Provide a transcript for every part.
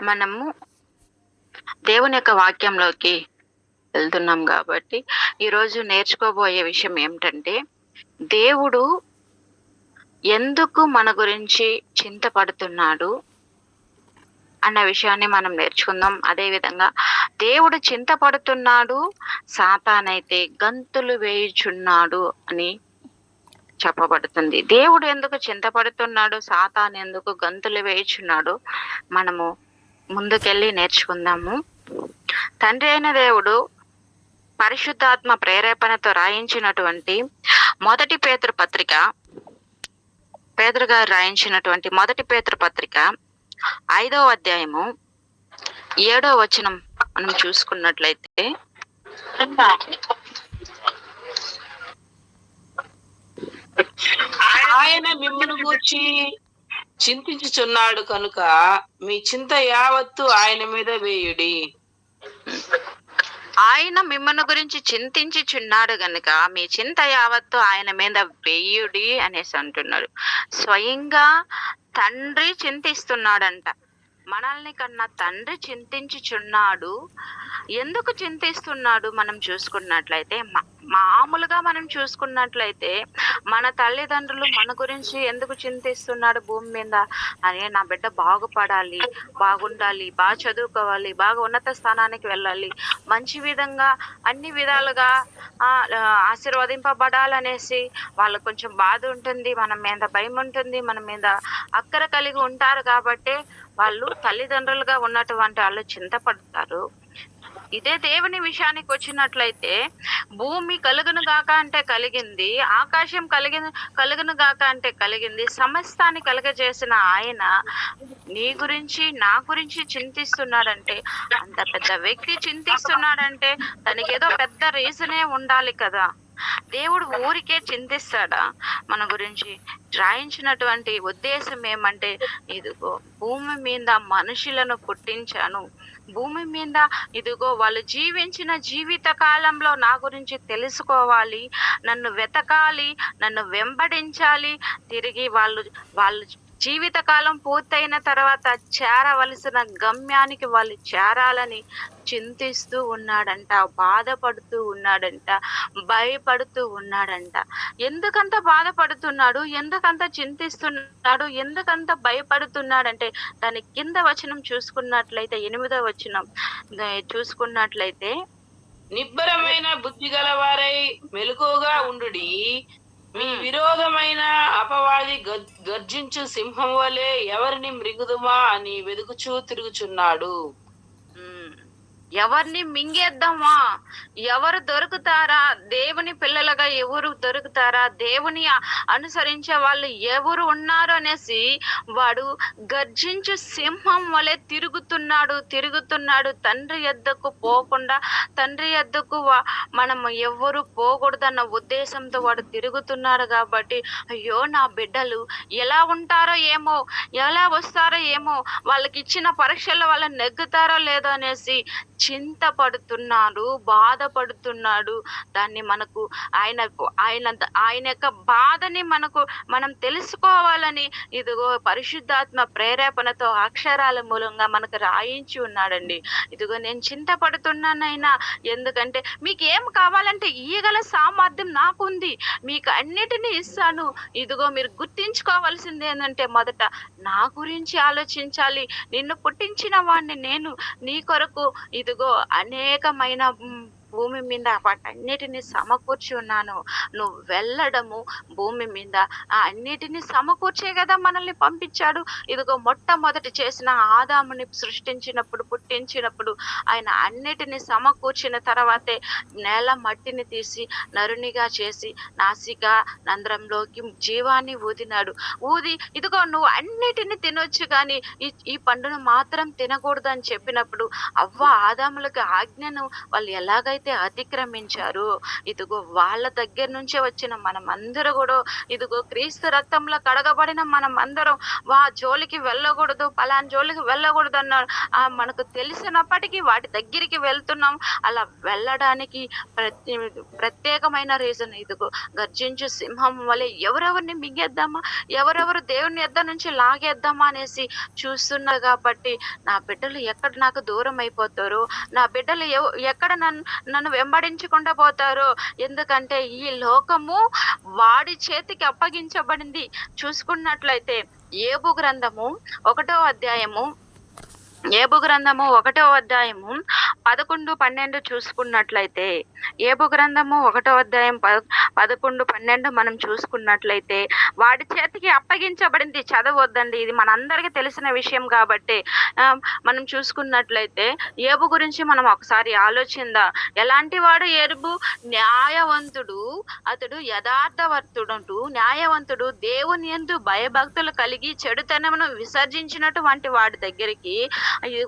మనము దేవుని యొక్క వాక్యంలోకి వెళ్తున్నాం కాబట్టి ఈరోజు నేర్చుకోబోయే విషయం ఏమిటంటే దేవుడు ఎందుకు మన గురించి చింతపడుతున్నాడు అన్న విషయాన్ని మనం నేర్చుకుందాం. అదే విధంగా దేవుడు చింతపడుతున్నాడు సాతానైతే గంతులు వేయుచున్నాడు అని చెప్పబడుతుంది. దేవుడు ఎందుకు చింతపడుతున్నాడు సాతాన్ ఎందుకు గంతులు వేయుచున్నాడు మనము ముందుకెళ్ళి నేర్చుకుందాము. తండ్రి అయిన దేవుడు పరిశుద్ధాత్మ ప్రేరేపణతో రాయించినటువంటి మొదటి పేతృ పత్రిక పేదరు గారు రాయించినటువంటి మొదటి పేతృ పత్రిక ఐదవ అధ్యాయము ఏడో వచనం మనం చూసుకున్నట్లయితే ఆయన మిమ్మల్ని గూర్చి చింతించుచున్నాడు కనుక మీ చింత యావత్తు ఆయన మీద వేయుడి. ఆయన మిమ్మల్ని గురించి చింతించుచున్నాడు గనుక మీ చింత యావత్తు ఆయన మీద వేయుడి అనేసి అంటున్నాడు. స్వయంగా తండ్రి చింతిస్తున్నాడంట. మనల్ని కన్నా తండ్రి చింతించుచున్నాడు. ఎందుకు చింతిస్తున్నాడు మనం చూసుకున్నట్లయితే మా- మామూలుగా మనం చూసుకున్నట్లయితే మన తల్లిదండ్రులు మన గురించి ఎందుకు చింతిస్తున్నాడు భూమి మీద అనే నా బిడ్డ బాగుపడాలి బాగుండాలి బాగా చదువుకోవాలి బాగా ఉన్నత స్థానానికి వెళ్ళాలి మంచి విధంగా అన్ని విధాలుగా ఆ, ఆశీర్వదింపబడాలనేసి వాళ్ళకు కొంచెం బాధ ఉంటుంది మన మీద భయం ఉంటుంది మన మీద అక్కర కలిగి ఉంటారు కాబట్టి వాళ్ళు తల్లిదండ్రులుగా ఉన్నటువంటి వాళ్ళు చింతపడతారు. ఇదే దేవుని విషయానికి వచ్చినట్లయితే భూమి కలుగును గాక అంటే కలిగింది ఆకాశం కలిగిన కలుగును గాక అంటే కలిగింది సమస్తాన్ని కలగజేసిన ఆయన నీ గురించి నా గురించి చింతిస్తున్నాడంటే అంత పెద్ద వ్యక్తి చింతిస్తున్నాడంటే దానికి ఏదో పెద్ద రీజనే ఉండాలి కదా. దేవుడు ఊరికే చింతిస్తాడా? మన గురించి రాయించినటువంటి ఉద్దేశం ఏమంటే ఇదిగో భూమి మీద మనుషులను పుట్టించాను. భూమి మీద ఇదిగో వాళ్ళు జీవించిన జీవిత కాలంలో నా గురించి తెలుసుకోవాలి. నన్ను వెతకాలి నన్ను వెంబడించాలి. తిరిగి వాళ్ళు వాళ్ళు జీవితకాలం పూర్తయిన తర్వాత చేరవలసిన గమ్యానికి వాళ్ళు చేరాలని చింతిస్తూ ఉన్నాడంట బాధపడుతూ ఉన్నాడంట భయపడుతూ ఉన్నాడంట. ఎందుకంత బాధపడుతున్నాడు? ఎందుకంత చింతిస్తున్నాడు? ఎందుకంత భయపడుతున్నాడంటే దాని కింద వచనం చూసుకున్నట్లయితే ఎనిమిదో వచనం చూసుకున్నట్లయితే నిబ్బరమైన బుద్ధి గలవారై మెలకుగా ఉండుడి. విరోధమైన అపవాది గర్- గర్జించు సింహం వలె ఎవరిని మృగుదుమా అని వెదుకుచూ తిరుగుచున్నాడు. ఎవరిని మింగేద్దామా? ఎవరు దొరుకుతారా? దేవుని పిల్లలుగా ఎవరు దొరుకుతారా? దేవుని అనుసరించే వాళ్ళు ఎవరు ఉన్నారు అనేసి వాడు గర్జించు సింహం వలె తిరుగుతున్నాడు తిరుగుతున్నాడు. తండ్రి ఎద్దకు పోకుండా తండ్రి ఎద్దకు వా- మనం ఎవరు పోకూడదన్న ఉద్దేశంతో వాడు తిరుగుతున్నాడు కాబట్టి అయ్యో నా బిడ్డలు ఎలా ఉంటారో ఏమో ఎలా వస్తారో ఏమో వాళ్ళకి ఇచ్చిన పరీక్షల్లో వాళ్ళు నెగ్గుతారో లేదో అనేసి చింతపడుతున్నాడు బాధపడుతున్నాడు. దాన్ని మనకు ఆయన ఆయన ఆయన యొక్క బాధని మనకు మనం తెలుసుకోవాలని ఇదిగో పరిశుద్ధాత్మ ప్రేరేపణతో అక్షరాల మూలంగా మనకు రాయించి ఉన్నాడండి. ఇదిగో నేను చింతపడుతున్నానైనా ఎందుకంటే మీకు ఏం కావాలంటే ఈగల సామర్థ్యం నాకుంది. మీకు అన్నిటినీ ఇస్తాను. ఇదిగో మీరు గుర్తించుకోవాల్సింది ఏంటంటే మొదట నా గురించి ఆలోచించాలి. నిన్ను పుట్టించిన వాడిని నేను నీ కొరకు ఇది ఇదిగో అనేకమైన భూమి మీద వాటన్నిటిని సమకూర్చి ఉన్నాను. నువ్వు వెళ్ళడము భూమి మీద. ఆ అన్నిటిని సమకూర్చే కదా మనల్ని పంపించాడు. ఇదిగో మొట్టమొదటి చేసిన ఆదాముని సృష్టించినప్పుడు పుట్టించినప్పుడు ఆయన అన్నిటిని సమకూర్చిన తర్వాతే నేల మట్టిని తీసి నరునిగా చేసి నాసిక నంద్రంలోకి జీవాన్ని ఊదినాడు. ఊది ఇదిగో నువ్వు అన్నిటిని తినొచ్చు కానీ ఈ ఈ పండును మాత్రం తినకూడదు అని చెప్పినప్పుడు అవ్వ ఆదాములకు ఆజ్ఞను వాళ్ళు ఎలాగైతే ఎవరైతే అతిక్రమించారో ఇదిగో వాళ్ళ దగ్గర నుంచే వచ్చిన మనమందరూ కూడా ఇదిగో క్రీస్తు రక్తంలో కడగబడిన మనం అందరం వా జోలికి వెళ్ళకూడదు పలాన్ జోలికి వెళ్ళకూడదు అన్నారు. ఆ మనకు తెలిసినప్పటికీ వాటి దగ్గరికి వెళ్తున్నాం. అలా వెళ్ళడానికి ప్రతి ప్రత్యేకమైన రీజన్ ఇదిగో గర్జించు సింహం వలె ఎవరెవరిని మింగేద్దామా ఎవరెవరు దేవుని ఎద్ద నుంచి లాగేద్దామా అనేసి చూస్తున్నారు కాబట్టి నా బిడ్డలు ఎక్కడ నాకు దూరం అయిపోతారో నా బిడ్డలు ఎవ- ఎక్కడ నన్ను నన్ను వెంబడించకుండా పోతారు. ఎందుకంటే ఈ లోకము వాడి చేతికి అప్పగించబడింది. చూసుకున్నట్లయితే ఏబు గ్రంథము ఒకటో అధ్యాయము ఏబు గ్రంథము ఒకటో అధ్యాయము పదకొండు పన్నెండు చూసుకున్నట్లయితే ఏబు గ్రంథము ఒకటో అధ్యాయం పద పదకొండు పన్నెండు మనం చూసుకున్నట్లయితే వాడి చేతికి అప్పగించబడింది చదవద్దండి. ఇది మనందరికీ తెలిసిన విషయం కాబట్టి మనం చూసుకున్నట్లయితే ఏబు గురించి మనం ఒకసారి ఆలోచిందా? ఎలాంటి వాడు ఏబు న్యాయవంతుడు. అతడు యథార్థవర్తుడు న్యాయవంతుడు దేవుని యందు భయభక్తులు కలిగి చెడుతనమును విసర్జించినటువంటి వాడి దగ్గరికి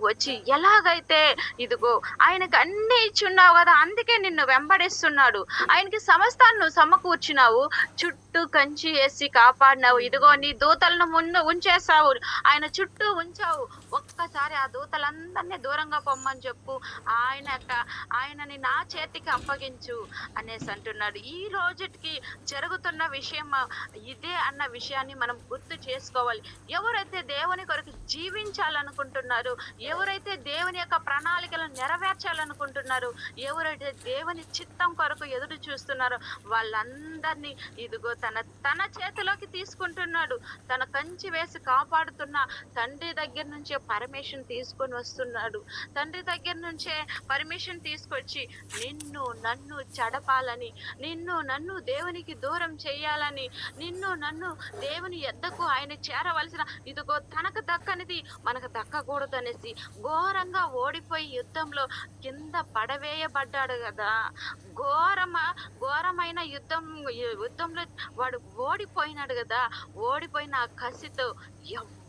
వచ్చి ఎలాగైతే ఇదిగో ఆయనకు అన్ని ఇచ్చున్నావు కదా అందుకే నిన్ను వెంబడిస్తున్నాడు. ఆయనకి సమస్తాన్ని నువ్వు సమకూర్చినావు. చుట్టూ కంచి వేసి కాపాడినావు. ఇదిగో నీ దూతలను ముందు ఉంచేసావు ఆయన చుట్టూ ఉంచావు. ఒక్కసారి ఆ దూతలందరినీ దూరంగా పొమ్మని చెప్పు. ఆయన ఆయనని నా చేతికి అప్పగించు అనేసి అంటున్నాడు. ఈ రోజుకి జరుగుతున్న విషయం ఇదే అన్న విషయాన్ని మనం గుర్తు చేసుకోవాలి. ఎవరైతే దేవుని కొరకు జీవించాలనుకుంటున్నారు ఎవరైతే దేవుని యొక్క ప్రణాళికలను నెరవేర్చాలనుకుంటున్నారు ఎవరైతే దేవుని చిత్తం కొరకు ఎదురు చూస్తున్నారో వాళ్ళందరినీ ఇదిగో తన తన చేతిలోకి తీసుకుంటున్నాడు. తన కంచి వేసి కాపాడుతున్న తండ్రి దగ్గర నుంచే పర్మిషన్ తీసుకొని వస్తున్నాడు. తండ్రి దగ్గర నుంచే పర్మిషన్ తీసుకొచ్చి నిన్ను నన్ను చెడపాలని నిన్ను నన్ను దేవునికి దూరం చేయాలని నిన్ను నన్ను దేవుని ఎద్దకు ఆయన చేరవలసిన ఇదిగో తనకు దక్కనిది మనకు దక్కకూడదని అనేసి ఘోరంగా ఓడిపోయి యుద్ధంలో కింద పడవేయబడ్డాడు కదా. ఘోరమ ఘోరమైన యుద్ధం యుద్ధంలో వాడు ఓడిపోయినాడు కదా. ఓడిపోయిన ఆ కసితో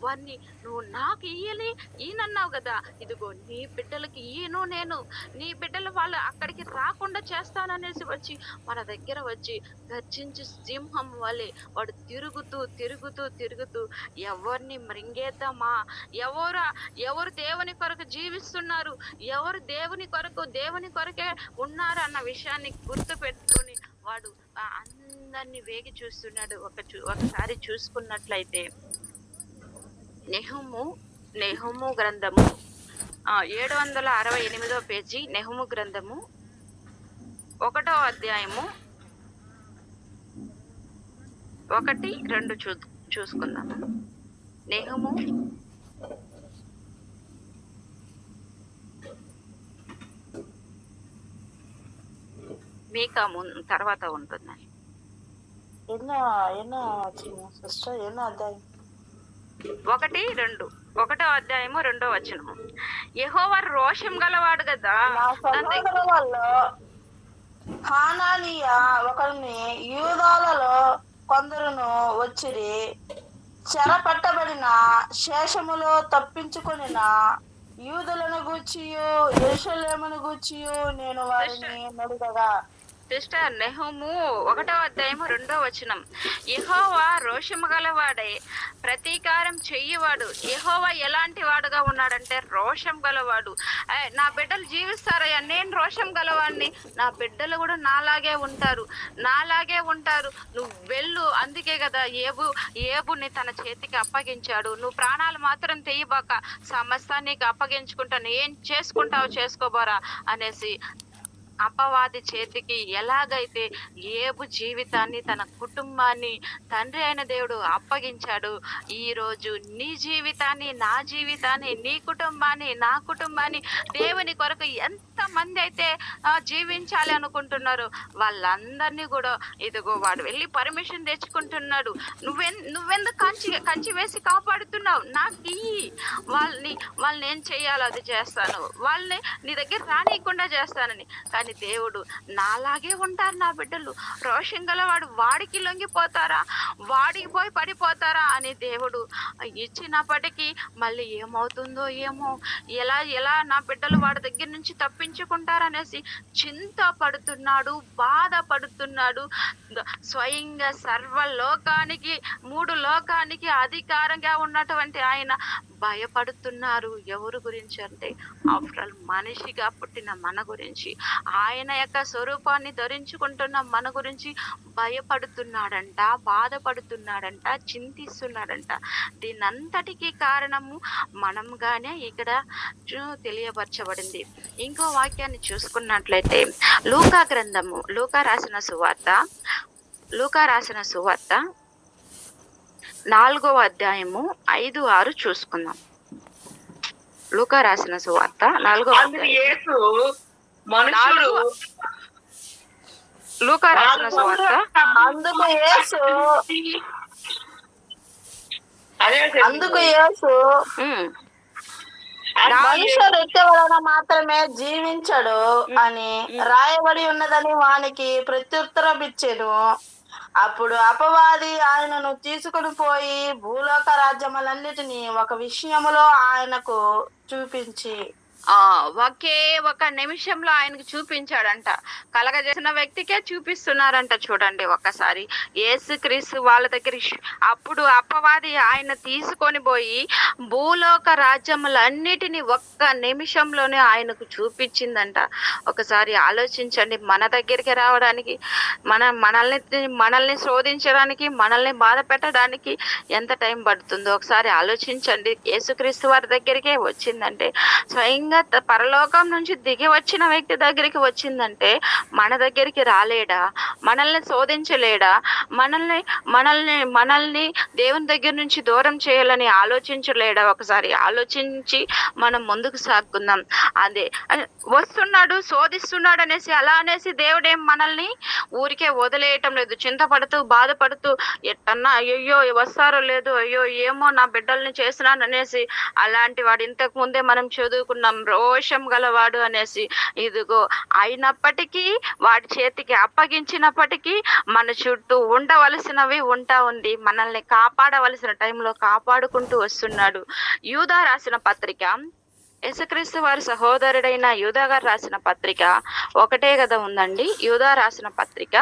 వాన్ని నువ్వు నాకు ఇయ్యలే ఈయనన్నావు కదా. ఇదిగో నీ బిడ్డలకి ఈయను నేను. నీ బిడ్డలు వాళ్ళు అక్కడికి రాకుండా చేస్తాననేసి వచ్చి మన దగ్గర వచ్చి గర్జించి సింహం వలె వాడు తిరుగుతూ తిరుగుతూ తిరుగుతూ ఎవరిని మృంగేద్దామా? ఎవరు ఎవరు దేవుని కొరకు జీవిస్తున్నారు? ఎవరు దేవుని కొరకు దేవుని కొరకే ఉన్నారు అన్న విషయాన్ని గుర్తు పెట్టుకొని వాడు అందరినీ వేగి చూస్తున్నాడు. ఒక చూ- ఒకసారి చూసుకున్నట్లయితే నెహుము నెహుము గ్రంథము. ఏడు వందల అరవై ఎనిమిదో పేజీ నెహుము గ్రంథము. ఒకటో అధ్యాయము. ఒకటి రెండు చూ చూసుకుందాము నెహుము మీకా తర్వాత ఉంటుందని ఎన్నో ఎన్నో సిస్టర్ ఎన్నో అధ్యాయం? ఒకటి రెండు. ఒకటో అధ్యాయము రెండో వచనము. యెహోవా రోషం గలవాడు కదా. వాళ్ళు హానానీయ ఒకరిని యూదాలలో కొందరును వచ్చిరి చెరపట్టబడిన శేషములో తప్పించుకొనిన యూదులను గూర్చియు ఎరుషలేమును గూర్చియు నేను వారిని నడుగగా. సిస్టర్ నెహము ఒకటో అధ్యాయము రెండో వచనం. యహోవా రోషము గలవాడే ప్రతీకారం చెయ్యివాడు యహోవా ఎలాంటి వాడుగా ఉన్నాడంటే రోషం గలవాడు. నా బిడ్డలు జీవిస్తారయ్యా నేను రోషం గలవాడిని. నా బిడ్డలు కూడా నాలాగే ఉంటారు. నాలాగే ఉంటారు. నువ్వు వెళ్ళు. అందుకే కదా ఏబు ఏబుని తన చేతికి అప్పగించాడు. నువ్వు ప్రాణాలు మాత్రం తెయ్యబాక సమస్తానికి అప్పగించుకుంటాను. ఏం చేసుకుంటావు చేసుకోబోరా అనేసి అపవాది చేతికి ఎలాగైతే ఏబు జీవితాన్ని తన కుటుంబాన్ని తండ్రి అయిన దేవుడు అప్పగించాడు ఈ రోజు నీ జీవితాన్ని నా జీవితాన్ని నీ కుటుంబాన్ని నా కుటుంబాన్ని దేవుని కొరకు ఎంతమంది అయితే జీవించాలి అనుకుంటున్నారు వాళ్ళందరినీ కూడా ఇదిగో వాడు వెళ్ళి పర్మిషన్ తెచ్చుకుంటున్నాడు. నువ్వెన్ నువ్వెందుకు కంచి కంచి వేసి కాపాడుతున్నావు? నాకు ఇయ్యి వాళ్ళని వాళ్ళని ఏం చేయాలో అది చేస్తాను. వాళ్ళని నీ దగ్గర రానియకుండా చేస్తానని. కానీ దేవుడు నాలాగే ఉంటారు నా బిడ్డలు. రోషం గలవాడు వాడికి లొంగిపోతారా? వాడికి పోయి పడిపోతారా? అని దేవుడు ఇచ్చినప్పటికీ మళ్ళీ ఏమవుతుందో ఏమో ఎలా ఎలా నా బిడ్డలు వాడి దగ్గర నుంచి తప్పించుకుంటారనేసి చింత పడుతున్నాడు బాధపడుతున్నాడు. స్వయంగా సర్వ లోకానికి మూడు లోకానికి అధికారంగా ఉన్నటువంటి ఆయన భయపడుతున్నారు. ఎవరు గురించి అంటే ఆఫ్టర్ ఆల్ మనిషిగా పుట్టిన మన గురించి ఆయన యొక్క స్వరూపాన్ని ధరించుకుంటున్న మన గురించి భయపడుతున్నాడంట బాధపడుతున్నాడంట చింతిస్తున్నాడంట. దీనంతటికీ కారణము మనంగానే ఇక్కడ తెలియపరచబడింది. ఇంకో వాక్యాన్ని చూసుకున్నట్లయితే లూకా గ్రంథము లూకా రాసిన సువార్త లూకా రాసిన సువార్త నాలుగవ అధ్యాయము ఐదు ఆరు చూసుకుందాం. లూకా రాసిన సువార్త నాలుగవ అధ్యాయం. యేసు మనుషుడు లూకా రాసిన సువార్త. అందుకు యేసు అదే అందుకు యేసు ఉమ్, మనుష్య రొట్టె వలన మాత్రమే జీవించడు అని రాయబడి ఉన్నదని వానికి ప్రత్యుత్తరం ఇచ్చెను అప్పుడు అపవాది ఆయనను తీసుకుని పోయి భూలోక రాజ్యములన్నిటినీ ఒక విషయములో ఆయనకు చూపించి ఆ ఒకే ఒక నిమిషంలో ఆయనకు చూపించాడంట. కలగజేసిన వ్యక్తికే చూపిస్తున్నారంట చూడండి ఒక్కసారి. యేసుక్రీస్తు వాళ్ళ దగ్గర అప్పుడు అపవాది ఆయన తీసుకొని పోయి భూలోక రాజ్యములన్నిటిని ఒక్క నిమిషంలోనే ఆయనకు చూపించిందంట. ఒకసారి ఆలోచించండి మన దగ్గరికి రావడానికి మన మనల్ని మనల్ని శోధించడానికి మనల్ని బాధ పెట్టడానికి ఎంత టైం పడుతుందో ఒకసారి ఆలోచించండి. యేసుక్రీస్తు వారి దగ్గరికే వచ్చిందంటే స్వయంగా నిజంగా పరలోకం నుంచి దిగి వచ్చిన వ్యక్తి దగ్గరికి వచ్చిందంటే మన దగ్గరికి రాలేడా? మనల్ని శోధించలేడా? మనల్ని మనల్ని మనల్ని దేవుని దగ్గర నుంచి దూరం చేయాలని ఆలోచించలేడా? ఒకసారి ఆలోచించి మనం ముందుకు సాగుకుందాం. అదే వస్తున్నాడు శోధిస్తున్నాడు అనేసి అలా అనేసి దేవుడేం మనల్ని ఊరికే వదిలేయటం లేదు. చింతపడుతూ బాధపడుతూ ఎట్టన్నా అయ్యో వస్తారో లేదో అయ్యో ఏమో నా బిడ్డల్ని చేసినాను అనేసి అలాంటి వాడు ఇంతకు ముందే మనం చదువుకున్నాం. రోషం గలవాడు అనేసి ఇదిగో అయినప్పటికీ వాడి చేతికి అప్పగించినప్పటికీ మన చుట్టూ ఉండవలసినవి ఉంటా ఉంది. మనల్ని కాపాడవలసిన టైంలో కాపాడుకుంటూ వస్తున్నాడు. యూదా రాసిన పత్రిక. యేసుక్రీస్తు వారి సహోదరుడైన యూదా గారు రాసిన పత్రిక ఒకటే కదా ఉందండి. యూదా రాసిన పత్రిక.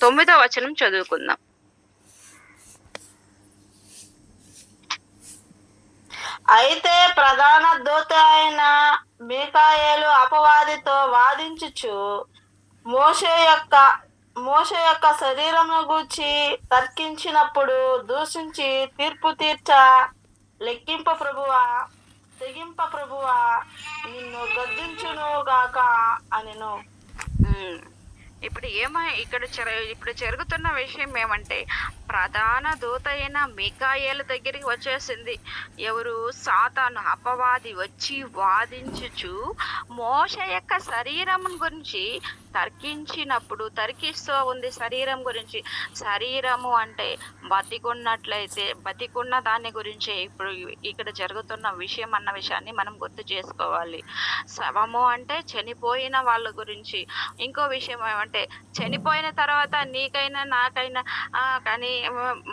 తొమ్మిదో వచనం చదువుకుందాం. అయితే ప్రధాన దూత అయిన మీకాయేలు అపవాదితో వాదించుచు మోషే యొక్క మోషే యొక్క శరీరమును గూర్చి తర్కించినప్పుడు దూషించి తీర్పు తీర్చ లెక్కింప ప్రభువా తెగింప ప్రభువా నిన్ను గద్దించును గాక అనిను. ఇప్పుడు ఏమై ఇక్కడ ఇప్పుడు జరుగుతున్న విషయం ఏమంటే ప్రధాన దూత అయిన మికాయేలు దగ్గరికి వచ్చేసింది. ఎవరు? సాతాను అపవాది వచ్చి వాదించుచు మోష యొక్క శరీరం గురించి తర్కించినప్పుడు తర్కిస్తూ ఉంది శరీరం గురించి. శరీరము అంటే బతికున్నట్లయితే బతికున్న దాని గురించి. ఇప్పుడు ఇక్కడ జరుగుతున్న విషయం అన్న విషయాన్ని మనం గుర్తు చేసుకోవాలి. శవము అంటే చనిపోయిన వాళ్ళ గురించి. ఇంకో విషయం ఏమంటే చనిపోయిన తర్వాత నీకైనా నాకైనా కానీ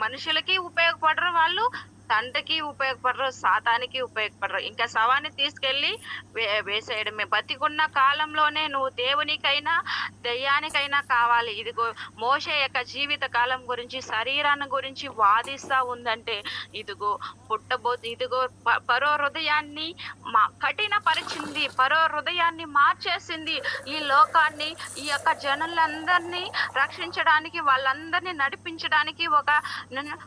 మనుషులకి ఉపయోగపడరు వాళ్ళు. తండ్రికి ఉపయోగపడరు సాతానికి ఉపయోగపడరు. ఇంకా శవాన్ని తీసుకెళ్ళి వే వేసేయడమే. బతికున్న కాలంలోనే నువ్వు దేవునికైనా దయ్యానికైనా కావాలి. ఇదిగో మోషే యొక్క జీవిత కాలం గురించి శరీరాన్ని గురించి వాదిస్తా ఉందంటే ఇదిగో పుట్టబో ఇదిగో పరో హృదయాన్ని మా కఠినపరిచింది. పరో హృదయాన్ని మార్చేసింది. ఈ లోకాన్ని ఈ యొక్క జనులందరినీ రక్షించడానికి వాళ్ళందరినీ నడిపించడానికి ఒక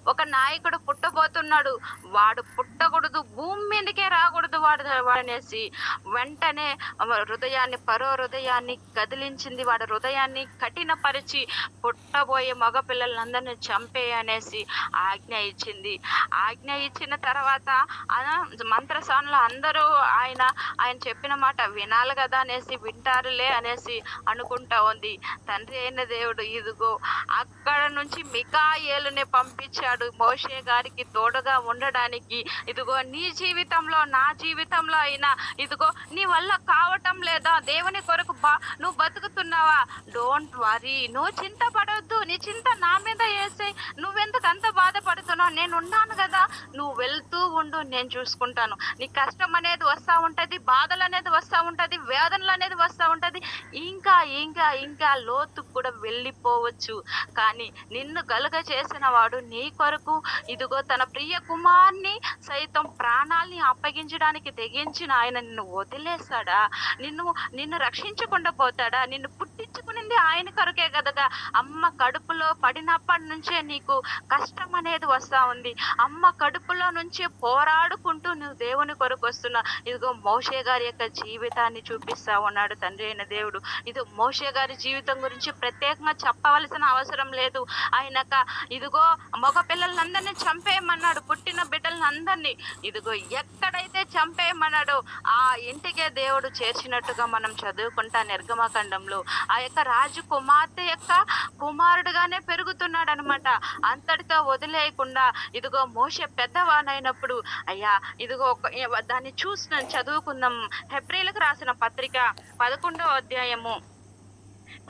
ఒక నాయకుడు పుట్టబోతున్నాడు. వాడు పుట్టకూడదు భూమి మీదకే రాకూడదు వాడు వాడనేసి వెంటనే హృదయాన్ని పరో హృదయాన్ని కదిలించింది. వాడు హృదయాన్ని కఠినపరిచి పుట్టబోయే మగపిల్లలందరినీ చంపే అనేసి ఆజ్ఞ ఇచ్చింది. ఆజ్ఞ ఇచ్చిన తర్వాత ఆ మంత్రసానులు అందరూ ఆయన ఆయన చెప్పిన మాట వినాలి కదా అనేసి వింటారులే అనేసి అనుకుంటా ఉంది. తండ్రి అయిన దేవుడు ఇదిగో అక్కడ నుంచి మికాయేలుని పంపించాడు. మోషే గారికి తోడుగా ఉండడానికి. ఇదిగో నీ జీవితంలో నా జీవితంలో అయినా ఇదిగో నీ వల్ల కావటం లేదా. దేవుని కొరకు బా నువ్వు బతుకుతున్నావా? డోంట్ వరీ నువ్వు చింతపడొద్దు. నీ చింత నా మీద వేసే నువ్వెందుకు అంత బాధపడుతున్నావు? నేను ఉన్నాను కదా. నువ్వు వెళ్తూ ఉండు. నేను చూసుకుంటాను. నీ కష్టం అనేది వస్తూ ఉంటుంది. బాధలు అనేది వస్తూ ఉంటుంది. వేదనలు అనేది వస్తూ ఉంటుంది. ఇంకా ఇంకా ఇంకా లోతుకు కూడా వెళ్ళిపోవచ్చు. కానీ నిన్ను గలుగ చేసిన వాడు నీ కొరకు. ఇదిగో తన ప్రియ కుమార్ని సైతం ప్రాణాల్ని అప్పగించడానికి తెగించిన ఆయన నిన్ను వదిలేస్తాడా నిన్ను నిన్ను రక్షించకుండా పోతాడా? నిన్ను పుట్టి పుట్టించుకునింది ఆయన కొరకే కదగా అమ్మ కడుపులో పడినప్పటి నుంచే నీకు కష్టం అనేది వస్తా ఉంది. అమ్మ కడుపులో నుంచే పోరాడుకుంటూ నువ్వు దేవుని కొరకు వస్తున్నా ఇదిగో మోషే గారి యొక్క జీవితాన్ని చూపిస్తా ఉన్నాడు తండ్రి అయిన దేవుడు. ఇది మోషే గారి జీవితం గురించి ప్రత్యేకంగా చెప్పవలసిన అవసరం లేదు. ఆయనక ఇదిగో మగ పిల్లలందరినీ చంపేయమన్నాడు పుట్టిన బిడ్డలందరినీ. ఇదిగో ఎక్కడైతే చంపేయమన్నాడో ఆ ఇంటికే దేవుడు చేర్చినట్టుగా మనం చదువుకుంటా నిర్గమకాండంలో. ఆ యొక్క రాజు కుమార్తె యొక్క కుమారుడుగానే పెరుగుతున్నాడు అనమాట అంతటితో వదిలేయకుండా ఇదిగో మోస పెద్దవానైనప్పుడు అయ్యా ఇదిగో ఒక దాన్ని చూసిన చదువుకుందాం. హెబ్రిలకు రాసిన పత్రిక పదకొండో అధ్యాయము.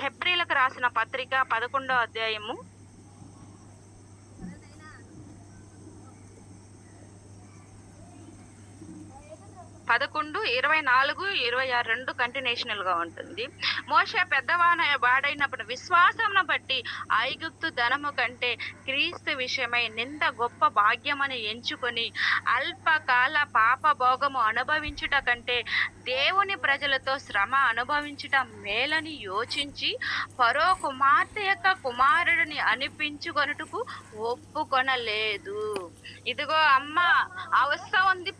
హెబ్రిలకు రాసిన పత్రిక పదకొండో అధ్యాయము. పదకొండు ఇరవై నాలుగు ఇరవై ఆరు రెండు కంటిన్యూషనల్గా ఉంటుంది. మోషే పెద్దవాన వాడైనప్పుడు విశ్వాసమును బట్టి ఐగుప్తు ధనము కంటే క్రీస్తు విషయమై నింద గొప్ప భాగ్యమని ఎంచుకొని అల్పకాల పాప భోగము అనుభవించుట కంటే దేవుని ప్రజలతో శ్రమ అనుభవించుట మేలని యోచించి పరో కుమార్తె యొక్క కుమారుడిని అనిపించుకొనుటకు ఒప్పుకొనలేదు. ఇదిగో అమ్మ అవస్థ ఉంది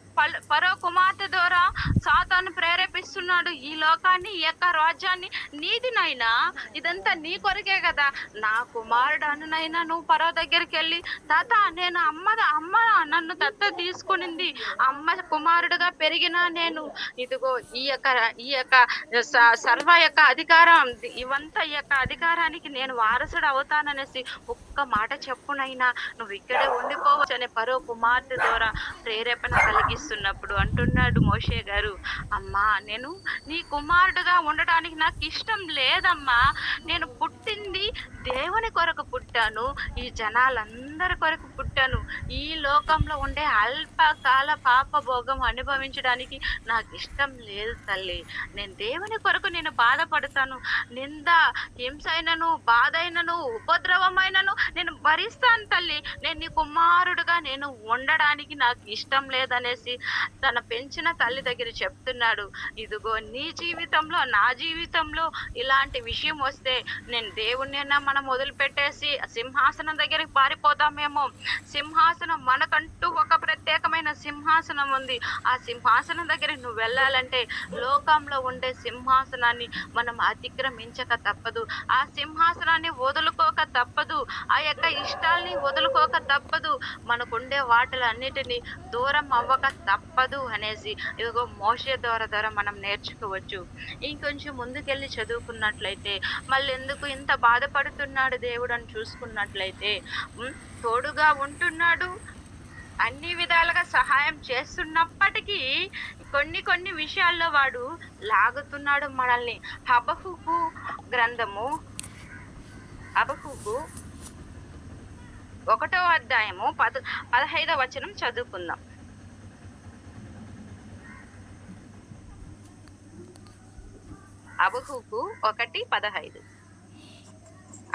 పరో కుమార్తె ద్వారా సాతాను ప్రేరేపిస్తున్నాడు. ఈ లోకాన్ని ఈ యొక్క రాజ్యాన్ని నీదినైనా ఇదంతా నీ కొరకే కదా. నా కుమారుడు అనునైనా నువ్వు పరో దగ్గరికి వెళ్ళి తాత నేను అమ్మ అమ్మ నన్ను దత్త తీసుకునింది. అమ్మ కుమారుడుగా పెరిగినా నేను ఇదిగో ఈ యొక్క ఈ యొక్క స- సర్వ యొక్క అధికారం ఇవంతా ఈ యొక్క అధికారానికి నేను వారసుడు అవుతాననేసి ఒక్క మాట చెప్పునైనా నువ్వు ఇక్కడే ఉండిపోవచ్చు అనే పరో కుమార్తె ద్వారా ప్రేరేపణ కలిగిస్తున్నప్పుడు అంటున్నాడు మోషే గారు అమ్మా నేను నీ కుమారుడుగా ఉండటానికి నాకు ఇష్టం లేదమ్మా. నేను పుట్టింది దేవుని కొరకు పుట్టాను ఈ జనాలందరి కొరకు పుట్టాను. ఈ లోకంలో ఉండే అల్పకాల పాప భోగం అనుభవించడానికి నాకు ఇష్టం లేదు తల్లి. నేను దేవుని కొరకు నేను బాధపడతాను. నింద హింసైనను బాధైనను ఉపద్రవమైనను నేను భరిస్తాను తల్లి. నేను నీ కుమారుడుగా నేను ఉండడానికి నాకు ఇష్టం లేదనేసి తన పెంచిన తల్లి దగ్గర చెప్తున్నాడు. ఇదిగో నీ జీవితంలో నా జీవితంలో ఇలాంటి విషయం వస్తే నేను దేవుణ్ణైనా మన మనం వదిలిపెట్టేసి సింహాసనం దగ్గరికి పారిపోతామేమో. సింహాసనం మనకంటూ ఒక ప్రత్యేకమైన సింహాసనం ఉంది. ఆ సింహాసనం దగ్గరికి నువ్వు వెళ్ళాలంటే లోకంలో ఉండే సింహాసనాన్ని మనం అతిక్రమించక తప్పదు. ఆ సింహాసనాన్ని వదులుకోక తప్పదు. ఆ యొక్క ఇష్టాల్ని వదులుకోక తప్పదు. మనకుండే వాటిలన్నిటినీ దూరం అవ్వక తప్పదు అనేసి ఇదిగో మోసే ద్వారా ద్వారా మనం నేర్చుకోవచ్చు. ఇంకొంచెం ముందుకెళ్ళి చదువుకున్నట్లయితే మళ్ళీ ఎందుకు ఇంత ఉంటున్నాడు దేవుడు అని చూసుకున్నట్లయితే తోడుగా ఉంటున్నాడు. అన్ని విధాలుగా సహాయం చేస్తున్నప్పటికీ కొన్ని కొన్ని విషయాల్లో వాడు లాగుతున్నాడు మనల్ని. హబహుకు గ్రంథము హబహుకు ఒకటో అధ్యాయము పద పదహైదవ వచనం చదువుకుందాం. అబహుకు ఒకటి పదహైదు.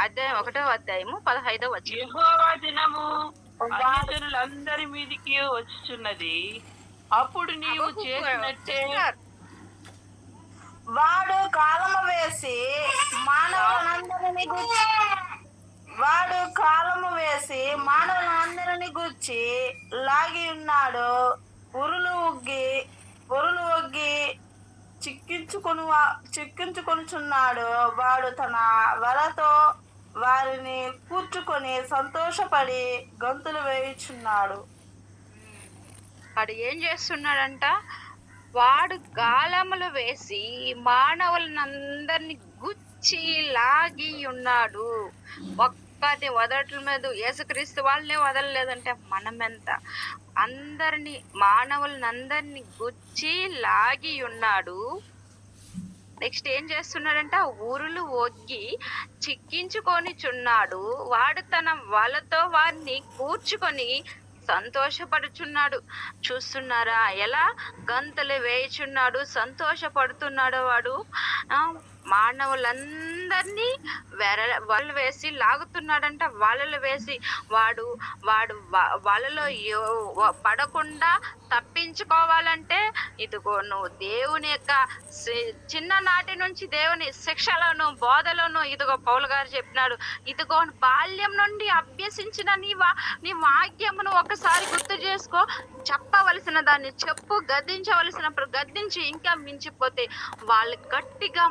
అధ్యాయం ఒకటో అధ్యాయము పదహైదవ వచనం. యెహోవా దినము అన్యజనులందరి మీదికి వచ్చుచున్నది. అప్పుడు నీవు చేసినట్టే వాడు కాలము వేసి మానవులందరినీ గుచ్చి వాడు కాలము వేసి మానవులందరినీ గుచ్చి లాగి ఉన్నాడు. ఉరులు ఉగ్గి ఉరులు ఒగ్గి చిక్కించుకుని చిక్కించుకొనుచున్నాడు. వాడు తన వలతో వారిని కూర్చుకొని సంతోషపడి గంతులు వేయుచున్నాడు. వాడు ఏం చేస్తున్నాడంట? వాడు గాలములు వేసి మానవులందరిని గుచ్చి లాగి ఉన్నాడు. ఒక్కటి ఒక్కరిని వదలట్లేదు యేసుక్రీస్తు వాళ్ళనే వదలలేదంటే మనమెంత? అందరినీ అందరిని గుచ్చి లాగి ఉన్నాడు. నెక్స్ట్ ఏం చేస్తున్నాడంటే ఆ ఊరులు ఒగ్గి చిక్కించుకొని చున్నాడు వాడు తన వాళ్ళతో వారిని కూర్చుకొని సంతోషపడుచున్నాడు. చూస్తున్నారా? ఎలా గంతలు వేయుచున్నాడు సంతోషపడుతున్నాడు వాడు. మానవులందరినీ వెర వలలు వేసి లాగుతున్నాడంట. వలలు వేసి వాడు వాడు వ- వలలో పడకుండా తప్పించుకోవాలంటే ఇదిగో నువ్వు దేవుని యొక్క సి- చిన్ననాటి నుంచి దేవుని శిక్షలను బోధలను ఇదిగో పౌలు గారు చెప్పినాడు. ఇదిగో బాల్యం నుండి అభ్యసించిన నీ వా నీ వాక్యమును ఒకసారి గుర్తు చేసుకో. చెప్పవలసిన దాన్ని చెప్పు గద్దించవలసినప్పుడు గద్దించి ఇంకా మించిపోతే వాళ్ళు గట్టిగా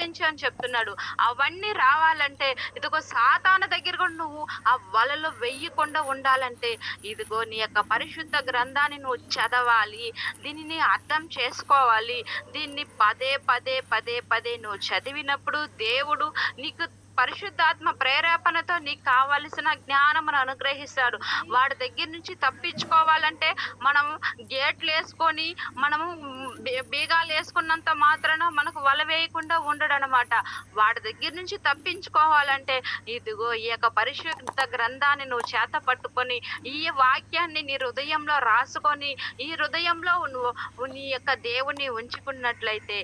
మందలించు అని చెప్తున్నాడు. అవన్నీ రావాలంటే ఇదిగో సాతాన దగ్గర కూడా నువ్వు ఆ వలలో వెయ్యకుండా ఉండాలంటే ఇదిగో నీ యొక్క పరిశుద్ధ గ్రంథాన్ని నువ్వు చదవాలి. దీనిని అర్థం చేసుకోవాలి. దీన్ని పదే పదే పదే పదే నువ్వు చదివినప్పుడు దేవుడు నీకు పరిశుద్ధాత్మ ప్రేరేపణతో నీకు కావలసిన జ్ఞానమును అనుగ్రహిస్తాడు. వాడి దగ్గర నుంచి తప్పించుకోవాలంటే మనం గేట్లు వేసుకొని మనము బీగాలు వేసుకున్నంత మాత్రాన మనకు వల వేయకుండా ఉండడనమాట. వాడి దగ్గర నుంచి తప్పించుకోవాలంటే ఇదిగో ఈ యొక్క పరిశుద్ధ గ్రంథాన్ని నువ్వు చేత పట్టుకొని ఈ వాక్యాన్ని నీ హృదయంలో రాసుకొని ఈ హృదయంలో నువ్వు నీ యొక్క దేవుని ఉంచుకున్నట్లయితే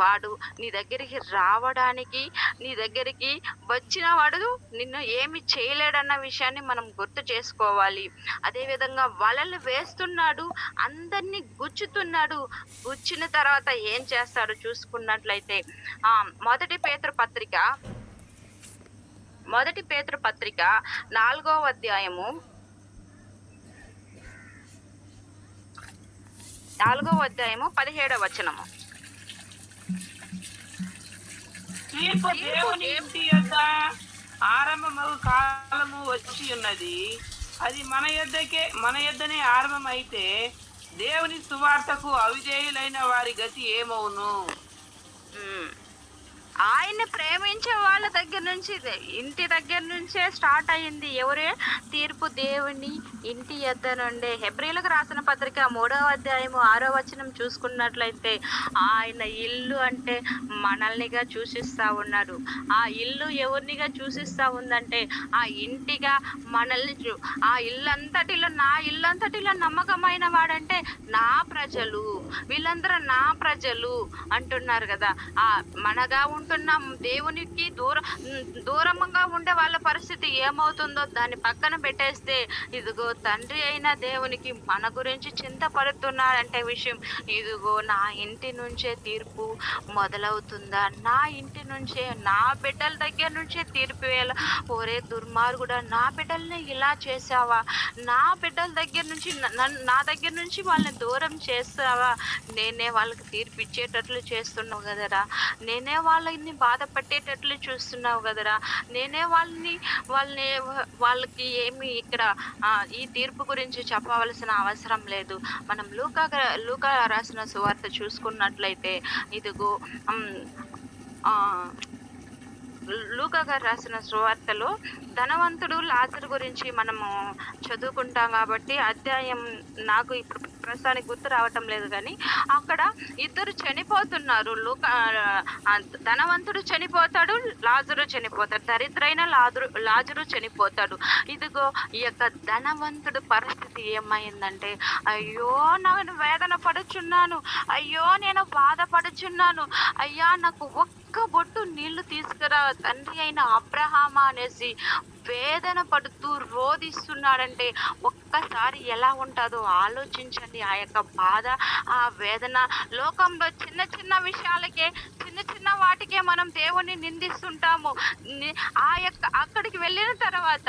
వాడు నీ దగ్గరికి రావడానికి నీ దగ్గరికి వచ్చిన వాడు నిన్ను ఏమి చేయలేడన్న విషయాన్ని మనం గుర్తు చేసుకోవాలి. అదేవిధంగా వలలు వేస్తున్నాడు అందరినీ గుచ్చుతున్నాడు. గుచ్చిన తర్వాత ఏం చేస్తాడు చూసుకున్నట్లయితే ఆ మొదటి పేతృ పత్రిక మొదటి పేతృ పత్రిక నాలుగవ అధ్యాయము నాలుగో అధ్యాయము పదిహేడవ వచనము. తీర్పు దేవుని ఇంటి యొక్క ఆరంభము కాలము వచ్చి ఉన్నది. అది మన యొద్దకే మన యొద్దనే ఆరంభమైతే దేవుని సువార్తకు అవిధేయులైన వారి గతి ఏమవును ఆయన ఆయన్ని ప్రేమించే వాళ్ళ దగ్గర నుంచి ఇంటి దగ్గర నుంచే స్టార్ట్ అయింది ఎవరే? తీర్పు దేవుని ఇంటి యొద్ద నుండి హెబ్రిలకు రాసిన పత్రిక మూడవ అధ్యాయము ఆరో వచనం చూసుకున్నట్లయితే ఆయన ఇల్లు అంటే మనల్నిగా చూసిస్తా ఉన్నాడు. ఆ ఇల్లు ఎవరినిగా చూసిస్తా ఉందంటే ఆ ఇంటిగా మనల్ని చూ ఆ ఇల్లంతటిలో నా ఇల్లంతటిలో నమ్మకమైన వాడంటే నా ప్రజలు. వీళ్ళందరూ నా ప్రజలు అంటున్నారు కదా. ఆ మనగా ఉంటున్న దేవునికి దూర దూరంగా ఉండే వాళ్ళ పరిస్థితి ఏమవుతుందో దాన్ని పక్కన పెట్టేస్తే ఇదిగో తండ్రి అయిన దేవునికి మన గురించి చింతపడుతున్నాడంటే విషయం. ఇదిగో నా ఇంటి నుంచే తీర్పు మొదలవుతుందా? నా ఇంటి నుంచే నా బిడ్డల దగ్గర నుంచే తీర్పు వేయాల ఒరే దుర్మార్గుడా నా బిడ్డల్ని ఇలా చేసావా నా బిడ్డల దగ్గర నుంచి నా దగ్గర నుంచి వాళ్ళని దూరం చేస్తావా నేనే వాళ్ళకి తీర్పు ఇచ్చేటట్లు చేస్తున్నావు కదరా. నేనే వాళ్ళని బాధపట్టేటట్లు చూస్తున్నావు కదరా. నేనే వాళ్ళని వాళ్ళని వాళ్ళకి ఏమి ఇక్కడ ఈ తీర్పు గురించి చెప్పవలసిన అవసరం లేదు. మనం లూకా లూకా రాసిన సువార్త చూసుకున్నట్లయితే ఇదిగో లూకా గారు రాసిన సువార్తలో ధనవంతుడు లాజర్ గురించి మనము చదువుకుంటాం కాబట్టి అధ్యాయం నాకు ఇప్పుడు ప్రస్తుతానికి గుర్తు రావటం లేదు కానీ అక్కడ ఇద్దరు చనిపోతున్నారు. లూక ధనవంతుడు చనిపోతాడు లాజరు చనిపోతాడు దరిద్రైన లాజరు లాజరు చనిపోతాడు. ఇదిగో ఈ యొక్క ధనవంతుడు పరిస్థితి ఏమైందంటే అయ్యో నేను వేదన పడుచున్నాను. అయ్యో నేను బాధపడుచున్నాను. అయ్యా నాకు ఒక్క బొట్టు నీళ్ళు తీసుకురా తండ్రి అయిన అబ్రహామా అనేసి వేదన పడుతూ రోధిస్తున్నాడంటే ఒక్కసారి ఎలా ఉంటుందో ఆలోచించండి. ఆ యొక్క బాధ ఆ వేదన లోకంలో చిన్న చిన్న విషయాలకే చిన్న చిన్న వాటికే మనం దేవుణ్ణి నిందిస్తుంటాము. ఆ యొక్క అక్కడికి వెళ్ళిన తర్వాత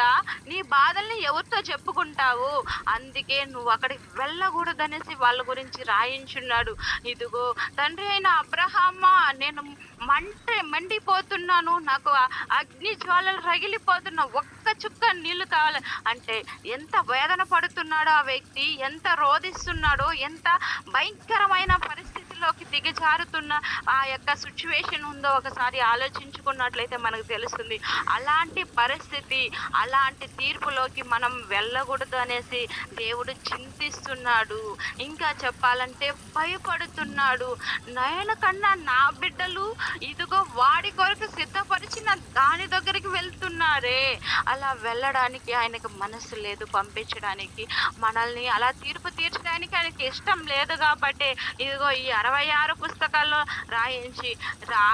నీ బాధల్ని ఎవరితో చెప్పుకుంటావు? అందుకే నువ్వు అక్కడికి వెళ్ళకూడదనేసి వాళ్ళ గురించి రాయించున్నాడు. ఇదిగో తండ్రి అయిన అబ్రహామా నేను మంట మండిపోతున్నాను. నాకు అగ్ని జ్వాలలు రగిలిపోతున్న ఒక్క చుక్క నీళ్ళు కావాలి. అంటే ఎంత వేదన పడుతున్నాడో ఆ వ్యక్తి ఎంత రోధిస్తున్నాడో ఎంత భయంకరమైన పరిస్థితి లోకి దిగజారుతున్న ఆ యొక్క సిచ్యువేషన్ ఉందో ఒకసారి ఆలోచించుకున్నట్లయితే మనకు తెలుస్తుంది. అలాంటి పరిస్థితి అలాంటి తీర్పులోకి మనం వెళ్ళకూడదు అనేసి దేవుడు చింతిస్తున్నాడు. ఇంకా చెప్పాలంటే భయపడుతున్నాడు. నయన కన్నా నా బిడ్డలు ఇదిగో వాడి కొరకు సిద్ధపరిచిన దాని దగ్గరికి వెళ్తున్నారే. అలా వెళ్ళడానికి ఆయనకు మనసు లేదు పంపించడానికి. మనల్ని అలా తీర్పు తీర్చడానికి ఆయనకి ఇష్టం లేదు కాబట్టి ఇదిగో ఈ అరవై ఆరు పుస్తకాల్లో రాయించి రా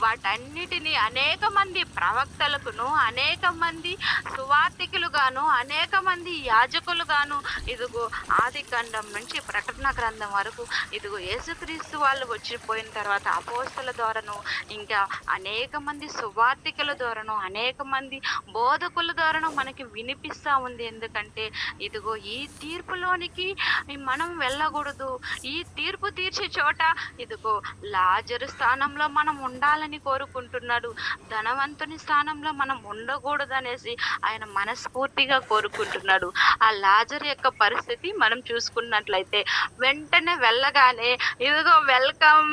వాటన్నిటిని అనేక మంది ప్రవక్తలకును అనేక మంది గాను అనేక మంది యాజకులుగాను ఇదిగో ఆది కాండం నుంచి ప్రకటన గ్రంథం వరకు ఇదిగో యేసుక్రీస్తు వాళ్ళు వచ్చిపోయిన తర్వాత అపోస్తల ద్వారాను ఇంకా అనేక మంది సువార్థికుల ద్వారాను అనేక మంది బోధకుల ద్వారాను మనకి వినిపిస్తూ ఉంది. ఎందుకంటే ఇదిగో ఈ తీర్పులోనికి మనం వెళ్ళకూడదు. ఈ తీర్పు తీర్చే చోట ఇదిగో లాజరు స్థానంలో మనం ఉండాలని కోరుకుంటున్నాడు. ధనవంతుని స్థానంలో మనం ఉండకూడదు అనేసి ఆయన మనస్ఫూర్తిగా కోరుకుంటున్నాడు. ఆ లాజర్ యొక్క పరిస్థితి మనం చూసుకున్నట్లయితే వెంటనే వెళ్ళగానే ఇదిగో వెల్కమ్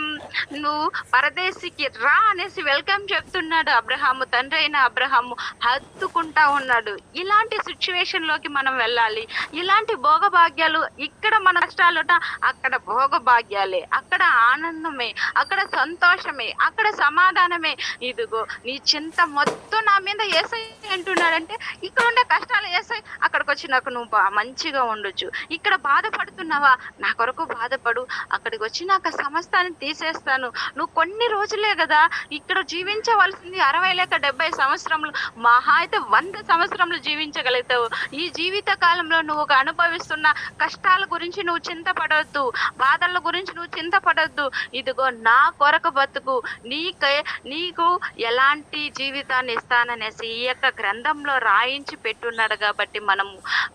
నువ్వు పరదేశికి రా అనేసి వెల్కమ్ చెప్తున్నాడు అబ్రహాము. తండ్రి అయిన అబ్రహాము హత్తుకుంటా ఉన్నాడు. ఇలాంటి సిచ్యువేషన్లోకి మనం వెళ్ళాలి. ఇలాంటి భోగభాగ్యాలు ఇక్కడ మన కష్టాలుట అక్కడ భోగభాగ్యాలే. అక్కడ ఆనందమే అక్కడ సంతోషమే అక్కడ సమాధానమే. ఇదిగో నీ చింత మొత్తం నా మీద ఏసై అంటున్నాడంటే ఇక్కడ ఉండే కష్టాలు ఏసై అక్కడికి వచ్చి నాకు నువ్వు బా- మంచిగా ఉండొచ్చు. ఇక్కడ బాధపడుతున్నావా? నా కొరకు బాధపడు. అక్కడికి వచ్చి నాకు సమస్తాన్ని తీసేస్తాను. నువ్వు కొన్ని రోజులే కదా ఇక్కడ జీవించవలసింది అరవై లేక డెబ్బై సంవత్సరములు మహా అయితే వంద సంవత్సరములు జీవించగలుగుతావు. ఈ జీవిత కాలంలో నువ్వు ఒక అనుభవిస్తున్న కష్టాల గురించి నువ్వు చింతపడవద్దు బాధల గురించి నువ్వు చింతపడవద్దు ఇదిగో నా కొరకు బతుకు. నీకే నీకు ఎలాంటి జీవితాన్ని ఇస్తాననేసి ఈ యొక్క గ్రంథంలో రాయించి చెప్తున్నాడు కాబట్టి మనం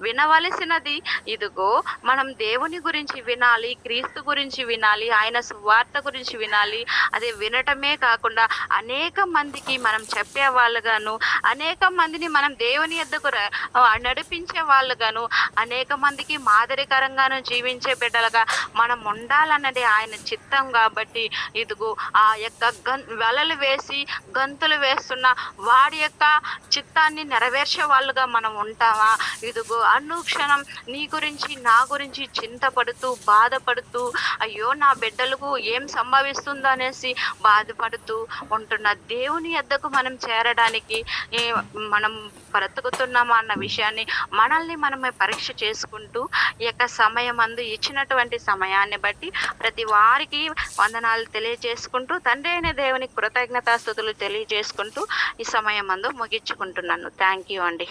వినవలసినది ఇదిగో మనం దేవుని గురించి వినాలి క్రీస్తు గురించి వినాలి ఆయన సువార్త గురించి వినాలి అదే వినటమే కాకుండా అనేక మందికి మనం చెప్పే వాళ్ళుగాను అనేక మందిని మనం దేవుని ఎద్దకు నడిపించే వాళ్ళుగాను అనేక మందికి మాదిరికరంగాను జీవించే బిడ్డలుగా మనం ఉండాలన్నది ఆయన చిత్తం కాబట్టి ఇదిగో ఆ యొక్క గన్ వలలు వేసి గంతులు వేస్తున్న వాడి యొక్క చిత్తాన్ని నెరవేర్చే వాళ్ళుగా మనం ఉంటామా ఇదిగో అనుక్షణం నీ గురించి నా గురించి చింతపడుతూ బాధపడుతూ అయ్యో నా బిడ్డలకు ఏం సంభవిస్తుందో అనేసి బాధపడుతూ ఉంటున్న దేవుని ఎద్దకు మనం చేరడానికి మనం బ్రతుకుతున్నామా అన్న విషయాన్ని మనల్ని మనమే పరీక్ష చేసుకుంటూ ఈ యొక్క సమయం అందు ఇచ్చినటువంటి సమయాన్ని బట్టి ప్రతి వారికి వందనాలు తెలియజేసుకుంటూ తండ్రి అయిన దేవుని కృతజ్ఞతాస్థుతులు తెలియజేసుకుంటూ ఈ సమయం అందు ముగించుకుంటున్నాను. థ్యాంక్ యూ అండి.